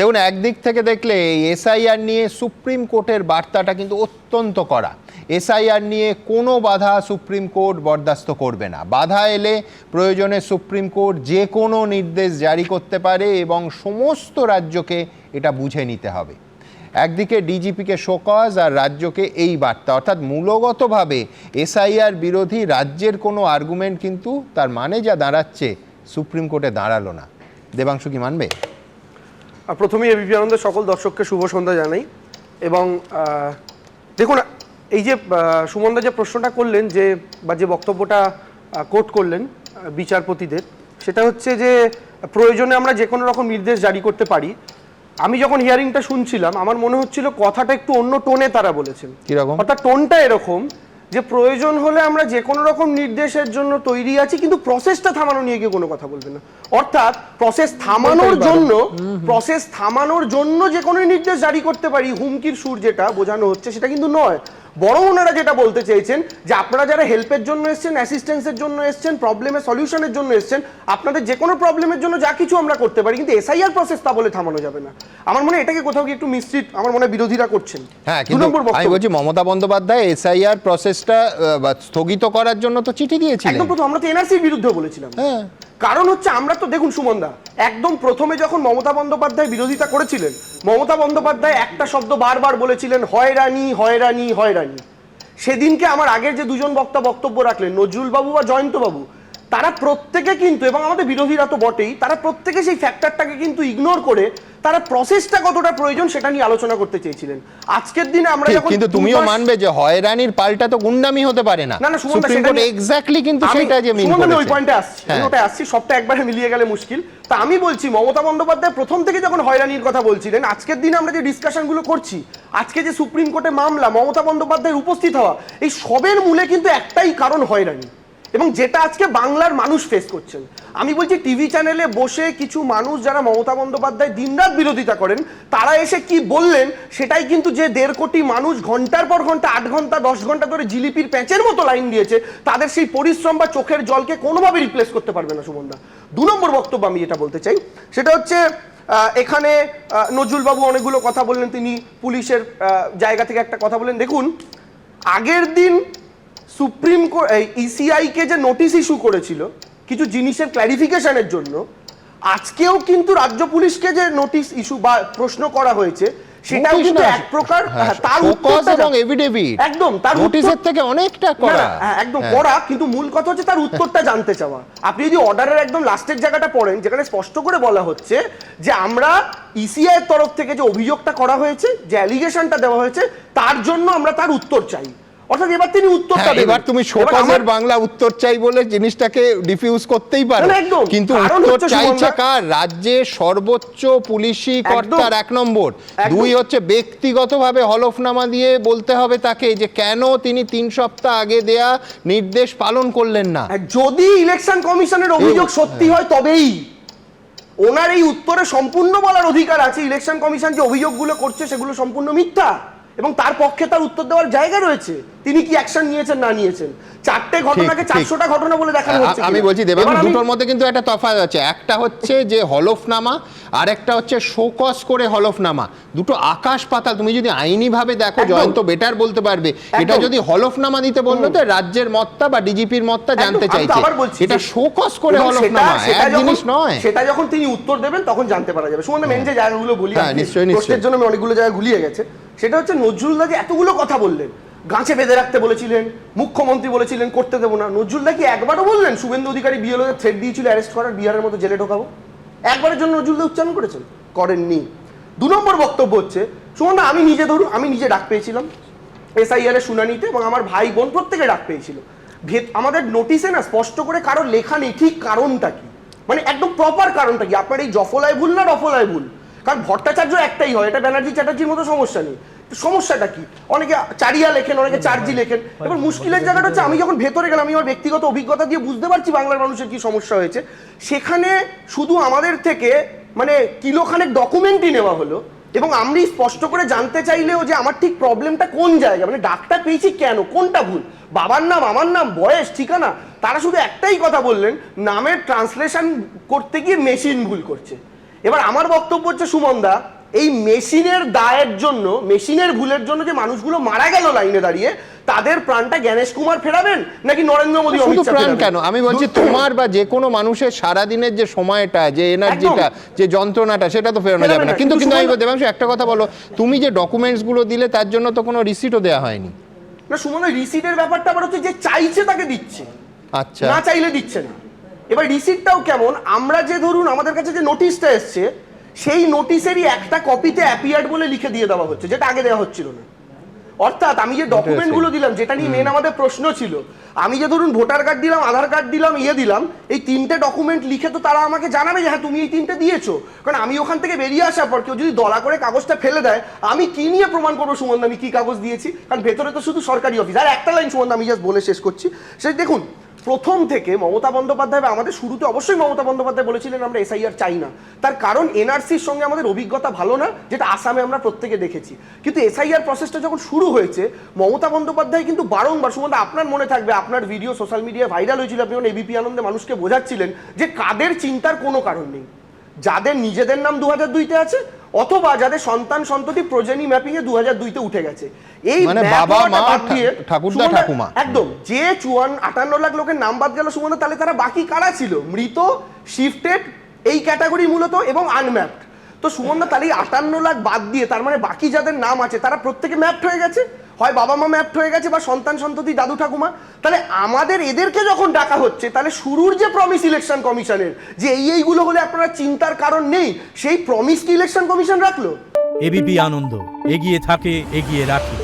দেখুন, একদিক থেকে দেখলে এসআইআর নিয়ে সুপ্রিম কোর্টের বার্তাটা কিন্তু অত্যন্ত করা এসআইআর নিয়ে কোনো বাধা সুপ্রিম কোর্ট বরদাস্ত করবে না। বাধা এলে প্রয়োজনে সুপ্রিম কোর্ট যে কোনো নির্দেশ জারি করতে পারে এবং সমস্ত রাজ্যকে এটা বুঝে নিতে হবে। একদিকে ডিজিপিকে শোকজ আর রাজ্যকে এই বার্তা। অর্থাৎ মূলগতভাবে এসআইআর বিরোধী রাজ্যের কোনো আর্গুমেন্ট কিন্তু তার মানে যা দাঁড়াচ্ছে, সুপ্রিম কোর্টে দাঁড়াল না। দেবাংশু কি মানবে? প্রথমেই এবিপি আনন্দের সকল দর্শককে শুভ সন্ধ্যা জানাই। এবং দেখুন এই যে সুমনদা যে প্রশ্নটা করলেন যে বা যে বক্তব্যটা কোট করলেন বিচারপতিদের সেটা হচ্ছে যে প্রয়োজনে আমরা যে কোনো রকম নির্দেশ জারি করতে পারি। আমি যখন হিয়ারিংটা শুনছিলাম আমার মনে হচ্ছিল কথাটা একটু অন্য টোনে তারা বলেছেন? অর্থাৎ টোনটা এরকম যে প্রয়োজন হলে আমরা যে কোনো রকম নির্দেশের জন্য তৈরি আছি কিন্তু প্রসেসটা থামানো নিয়ে গিয়ে কোনো কথা বলবে না। অর্থাৎ প্রসেস থামানোর জন্য প্রসেস থামানোর জন্য যে কোনো নির্দেশ জারি করতে পারি হুমকির সুর যেটা বোঝানো হচ্ছে সেটা কিন্তু নয়। বরং ওনারা যেটা বলতে চেয়েছেন যে আপনারা যারা হেল্পের জন্য এসছেন অ্যাসিস্ট্যান্সের জন্য এসছেন প্রবলেমের সলিউশনের জন্য এসছেন আপনাদের যে কোনো প্রবলেমের জন্য যা কিছু আমরা করতে পারি কিন্তু এসআইআর প্রসেস তা বলে থামানো যাবে না। আমার মনে এটাকে কোথাও কি একটু মিশ্রিত আমার মনে হয় বিরোধীরা করছেন। হ্যাঁ কিন্তু আমি বলছি মমতা বন্দ্যোপাধ্যায় এসআইআর প্রসেসটা স্থগিত করার জন্য তো চিঠি দিয়েছিলেন। একদম প্রথম আমরা তো এনআরসির বিরুদ্ধে বলেছিলাম। হ্যাঁ। কারণ হচ্ছে আমরা তো, দেখুন সুমনদা, একদম প্রথমে যখন মমতা বন্দ্যোপাধ্যায় বিরোধিতা করেছিলেন, মমতা বন্দ্যোপাধ্যায় একটা শব্দ বারবার বলেছিলেন হয়রানি হয়রানি হয়রানি সেদিনকে আমার আগের যে দুজন বক্তা বক্তব্য রাখলেন, নজরুলবাবু বা জয়ন্ত বাবু তারা প্রত্যেকে কিন্তু এবং আমাদের বিরোধীরা তো বটেই তারা প্রত্যেকে সেই ফ্যাক্টরটাকে কিন্তু ইগনোর করে তারা প্রসেসটা কতটা প্রয়োজন সেটা নিয়ে আলোচনা করতে চেয়েছিলেন। আজকের দিনে আমরা যখন কিন্তু তুমিও মানবে যে হয়রানির পাল্টা তো গুন্ডামি হতে পারে না। না না সুমন সেটা এক্স্যাক্টলি কিন্তু সেটা যে মিন সুমন ওই পয়েন্টে আসছি হ্যাঁ। ওটা আসছি সবটা একবারে মিলিয়ে গেলে মুশকিল। তা আমি বলছি মমতা বন্দ্যোপাধ্যায় প্রথম থেকে যখন হয়রানির কথা বলছিলেন আজকের দিনে আমরা যে ডিসকাশনগুলো করছি আজকে যে সুপ্রিম কোর্টে মামলা মমতা বন্দ্যোপাধ্যায়ের উপস্থিত হওয়া এই সবের মূলে কিন্তু একটাই কারণ হয়রানি। এবং যেটা আজকে বাংলার মানুষ ফেস করছেন। আমি বলছি টিভি চ্যানেলে বসে কিছু মানুষ যারা মমতা বন্দ্যোপাধ্যায় দিনরাত বিরোধিতা করেন, তারা এসে কি বললেন, সেটাই কিন্তু যে দেড় কোটি মানুষ ঘণ্টার পর ঘণ্টা, আট ঘণ্টা, দশ ঘণ্টা ধরে জিলিপির প্যাঁচের মতো লাইন দিয়েছে, তাদের সেই পরিশ্রম বা চোখের জলকে কোনোভাবে রিপ্লেস করতে পারবে না সুমনদা। দু নম্বর বক্তব্য আমি যেটা বলতে চাই, সেটা হচ্ছে এখানে নজরুলবাবু অনেকগুলো কথা বললেন, তিনি পুলিশের জায়গা থেকে একটা কথা বললেন। দেখুন, আগের দিন সুপ্রিম কোর্ট ইসিআই কে যে নোটিশ ইস্যু করেছিল কিছু জিনিসের ক্ল্যারিফিকেশনের জন্য আজকেও কিন্তু রাজ্য পুলিশকে যে নোটিশ ইস্যু বা প্রশ্ন করা হয়েছে সেটাও কিন্তু এক প্রকার হ্যাঁ, হ্যাঁ, তার এবং যা- একদম তার নোটিশের থেকে অনেকটা করা হ্যাঁ, একদম। করা কিন্তু মূল কথা হচ্ছে তার উত্তরটা জানতে চাওয়া। আপনি যদি অর্ডারের একদম লাস্টের জায়গাটা পড়েন যেখানে স্পষ্ট করে বলা হচ্ছে যে আমরা ইসিআই এর তরফ থেকে যে অভিযোগটা করা হয়েছে যে অ্যালিগেশনটা দেওয়া হয়েছে তার জন্য আমরা তার উত্তর চাই। অর্থাৎ এবার তিনি উত্তরটা হ্যাঁ, এবার তুমি আমার- বাংলা উত্তর চাই বলে জিনিসটাকে ডিফিউজ করতেই পারো। কিন্তু উত্তর চাইছে কার? রাজ্যের সর্বোচ্চ পুলিশি কর্তার এক নম্বর। দুই হচ্ছে ব্যক্তিগতভাবে হলফনামা দিয়ে বলতে হবে তাকে যে কেন তিনি তিন সপ্তাহ আগে দেয়া নির্দেশ পালন করলেন না। যদি ইলেকশন কমিশনের অভিযোগ সত্যি হয় তবেই ওনার এই উত্তরে সম্পূর্ণ বলার অধিকার আছে। ইলেকশন কমিশন যে অভিযোগগুলো করছে সেগুলো সম্পূর্ণ মিথ্যা। এবং তার পক্ষে তার উত্তর দেওয়ার জায়গা রয়েছে। তিনি কি অ্যাকশন নিয়েছেন না নিয়েছেন? চারটে ঘটনাকে চারশোটা ঘটনা বলে দেখানো হচ্ছে আমি বলছি দুটোর মধ্যে কিন্তু একটা তফাৎ আছে। একটা হচ্ছে যে হলফনামা আর একটা হচ্ছে শোকস করে হলফনামা। দুটো আকাশ পাতাল তুমি যদি আইনি ভাবে দেখো জয়ন্ত বেটার বলতে পারবে। এটা যদি হলফনামা দিতে বলল তো রাজ্যের মত্তা বা ডিজিপির মত্তা জানতে চাইছে। এটা শোকস করে হলফনামা এক জিনিস নয়। সেটা যখন তিনি উত্তর দেবেন তখন জানতে পারা যাবে। সুমন মেন যে জায়গাগুলো বলি হ্যাঁ, নিশ্চয়ই, নিশ্চয়ই। জন্য আমি অনেকগুলো জায়গা গুলিয়ে গেছে। সেটা হচ্ছে নজরুলদা যে এতগুলো কথা বললেন। গাছে বেঁধে রাখতে বলেছিলেন, মুখ্যমন্ত্রী বলেছিলেন, করতে দেবো না। নজরুলদা কি একবারও বললেন, শুভেন্দু অধিকারী বিএলওদের থ্রেড দিয়েছিল অ্যারেস্ট করার, বিহারের মতো জেলে ঢোকাবো। একবারের জন্য নজরুলদা উচ্চারণ করেছেন। করেননি। দু নম্বর বক্তব্য হচ্ছে সুমনদা আমি নিজে ধরুন, আমি নিজে ডাক পেয়েছিলাম। এসআইআর এর শুনানিতে এবং আমার ভাই বোন প্রত্যেকে ডাক পেয়েছিল। ভেত- আমাদের নোটিশে না স্পষ্ট করে কারোর লেখা নেই, ঠিক কারণটা কি? মানে একদম প্রপার কারণটা কি? আপনার এই জফলায় ভুল না রফলায় ভুল? কারণ ভট্টাচার্য একটাই হয় এটা ব্যানার্জি চ্যাটার্জির মতো সমস্যা নেই। সমস্যাটা কি? অনেকে চারিয়া লেখেন অনেকে চার্জি লেখেন। এবার মুশকিলের জায়গাটা হচ্ছে আমি যখন ভেতরে গেলাম আমি আমার ব্যক্তিগত অভিজ্ঞতা দিয়ে বুঝতে পারছি বাংলার মানুষের কি সমস্যা হয়েছে। সেখানে শুধু আমাদের থেকে মানে কিলোখানেক ডকুমেন্টই নেওয়া হলো এবং আমি স্পষ্ট করে জানতে চাইলেও যে আমার ঠিক প্রবলেমটা কোন জায়গা মানে ডাকটা পেয়েছি কেন? কোনটা ভুল? বাবার নাম আমার নাম বয়স ঠিকানা? তারা শুধু একটাই কথা বললেন নামের ট্রান্সলেশন করতে গিয়ে মেশিন ভুল করছে। এবার আমার বক্তব্য হচ্ছে সুমনদা এই মেশিনের দায়ের জন্য মেশিনের ভুলের জন্য যে মানুষগুলো মারা গেল লাইনে দাঁড়িয়ে তাদের প্রাণটা জ্ঞানেশ কুমার ফেরাবেন নাকি নরেন্দ্র মোদী শুধু প্রাণ কেন? আমি বলছি তোমার বা যে কোনো মানুষের সারাদিনের যে সময়টা যে এনার্জিটা যে যন্ত্রণাটা সেটা তো ফেরানো যাবে না। কিন্তু কিন্তু আমি দেবাংশু একটা কথা বলো তুমি যে ডকুমেন্টসগুলো দিলে তার জন্য তো কোনো রিসিটও দেওয়া হয়নি। না সুমন রিসিটের ব্যাপারটা আবার হচ্ছে যে চাইছে তাকে দিচ্ছে। আচ্ছা। না চাইলে দিচ্ছে না। এবার রিসিটটাও কেমন? আমরা যে ধরুন আমাদের কাছে যে নোটিশটা এসছে সেই নোটিশেরই একটা কপিতে অ্যাপিয়ার্ড বলে লিখে দিয়ে দেওয়া হচ্ছে যেটা আগে দেওয়া হচ্ছিল না। অর্থাৎ আমি যে ডকুমেন্টগুলো দিলাম যেটা নিয়ে মেন আমাদের প্রশ্ন ছিল আমি যে ধরুন ভোটার কার্ড দিলাম আধার কার্ড দিলাম ইয়ে দিলাম এই তিনটে ডকুমেন্ট লিখে তো তারা আমাকে জানাবে যে হ্যাঁ তুমি এই তিনটে দিয়েছ। কারণ আমি ওখান থেকে বেরিয়ে আসার পর কেউ যদি দলা করে কাগজটা ফেলে দেয় আমি কি নিয়ে প্রমাণ করব সুমন আমি কি কাগজ দিয়েছি? কারণ ভেতরে তো শুধু সরকারি অফিস আর একটা লাইন সুমন আমি জাস্ট বলে শেষ করছি। সে দেখুন প্রথম থেকে মমতা বন্দ্যোপাধ্যায় আমাদের শুরুতে অবশ্যই মমতা বন্দ্যোপাধ্যায় বলেছিলেন আমরা এসআইআর চাই না। তার কারণ এনআরসির সঙ্গে আমাদের অভিজ্ঞতা ভালো না, যেটা আসামে আমরা প্রত্যেকে দেখেছি। কিন্তু এসআইআর প্রসেসটা যখন শুরু হয়েছে, মমতা বন্দ্যোপাধ্যায় কিন্তু বারংবার, সুমন্ত, আপনার মনে থাকবে, আপনার ভিডিও সোশ্যাল মিডিয়ায় ভাইরাল হয়েছিল, আপনি যখন এবিপি আনন্দে মানুষকে বোঝাচ্ছিলেন যে কাদের চিন্তার কোনো কারণ নেই। যাদের, নিজেদের নাম দু হাজার দুইতে আছে অথবা যাদের সন্তান সন্ততি প্রজেনি ম্যাপিং এ দু হাজার দুইতে উঠে গেছে। এই মানে বাবা, মা, ঠাকুরদা, ঠাকুমা। একদম যে চুয়ান আটান্ন লাখ লোকের নাম বাদ গেল সুমন্ত তাহলে তারা বাকি কারা ছিল? মৃত শিফটেড এই ক্যাটাগরি মূলত এবং আনম্যাপড তো সুমন্দা তাহলে আটান্ন লাখ বাদ দিয়ে তার মানে বাকি যাদের নাম আছে তারা প্রত্যেকে ম্যাপড হয়ে গেছে? হয় বাবা মা ম্যাপড হয়ে গেছে বা সন্তান সন্ততি, দাদু ঠাকুমা তাহলে আমাদের এদেরকে যখন ডাকা হচ্ছে, তাহলে শুরুর যে প্রমিস ইলেকশন কমিশনের যে এই এইগুলো হলে আপনারা চিন্তার কারণ নেই, সেই প্রমিস কি ইলেকশন কমিশন রাখল এবিপি আনন্দ, এগিয়ে থাকে, এগিয়ে রাখে